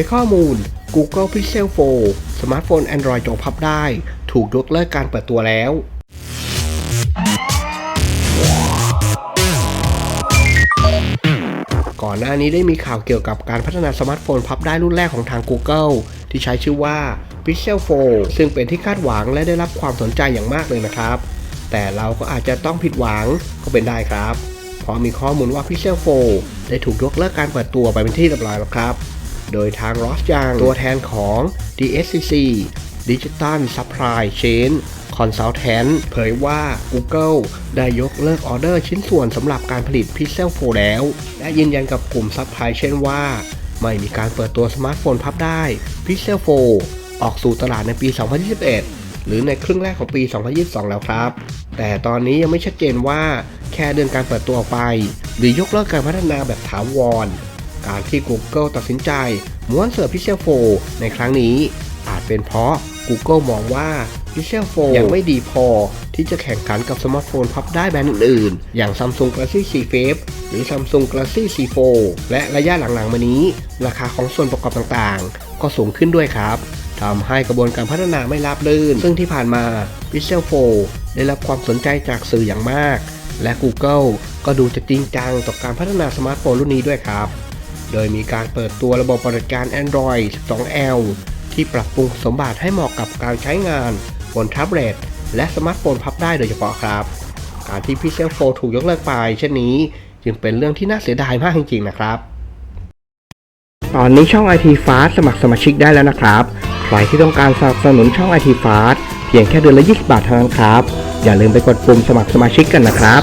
ยข้อมูล Google Pixel 4 สมาร์ทโฟน Android จงพับได้ ถูกยกเลิกการเปิดตัวแล้ว ก่อนหน้านี้ได้มีข่าวเกี่ยวกับการพัฒนาสมาร์ทโฟนพับได้รุ่นแรกของทาง Google ที่ใช้ชื่อว่า Pixel 4 ซึ่งเป็นที่คาดหวังและได้รับความสนใจอย่างมากเลยนะครับ แต่เราก็อาจจะต้องผิดหวังก็เป็นได้ครับ เพราะมีข้อมูลว่า Pixel 4 ได้ถูกยกเลิกการเปิดตัวไปเป็นที่เรียบร้อยแล้วครับ โดยทางรอสยังตัวแทนของ DSCC Digital Supply Chain Consultant เผยว่า Google ได้ยกเลิกออเดอร์ชิ้นส่วนสำหรับการผลิต Pixel 4 แล้ว และยืนยันกับกลุ่ม Supply Chain ว่า ไม่มีการเปิดตัวสมาร์ทโฟนพับได้ Pixel 4 ออกสู่ตลาดในปี 2021 หรือในครึ่งแรกของปี 2022 แล้วครับ แต่ตอนนี้ยังไม่ชัดเจนว่าแค่เดินการเปิดตัวออกไป หรือยกเลิกการพัฒนาแบบถาวร การที่ Google ตัดสินใจม้วนเสิร์ฟ Pixel 4 ในครั้งนี้ อาจเป็นเพราะ Google มองว่า Pixel 4 ยังไม่ดีพอที่จะแข่งขันกับสมาร์ทโฟนพับได้แบรนด์อื่นๆ อย่าง Samsung Galaxy C Flip หรือ Samsung Galaxy C Fold และระยะหลังๆ มานี้ ราคาของส่วนประกอบต่างๆ ก็สูงขึ้นด้วยครับทำให้กระบวนการพัฒนาไม่ราบรื่น ซึ่งที่ผ่านมา Pixel 4 ได้รับความสนใจจากสื่ออย่างมาก และ Google ก็ดูจะจริงจังต่อการพัฒนาสมาร์ทโฟนรุ่นนี้ด้วยครับ โดยมีการเปิดตัวระบบปฏิบัติการ Android 12L ที่ปรับปรุงสมบัติให้เหมาะกับการใช้งานบนแท็บเล็ตและสมาร์ทโฟนพับได้โดยเฉพาะครับ การที่ Pixel 4 ถูกยกเลิกไป เช่นนี้จึงเป็นเรื่องที่น่าเสียดายมากจริงๆนะครับ ตอนนี้ช่อง IT Fast สมัครสมาชิกได้แล้วนะครับ ใครที่ต้องการสนับสนุนช่อง IT Fast เพียงแค่เดือนละ 20 บาทเท่านั้นครับ อย่าลืมไปกดปุ่มสมัครสมาชิกกันนะครับ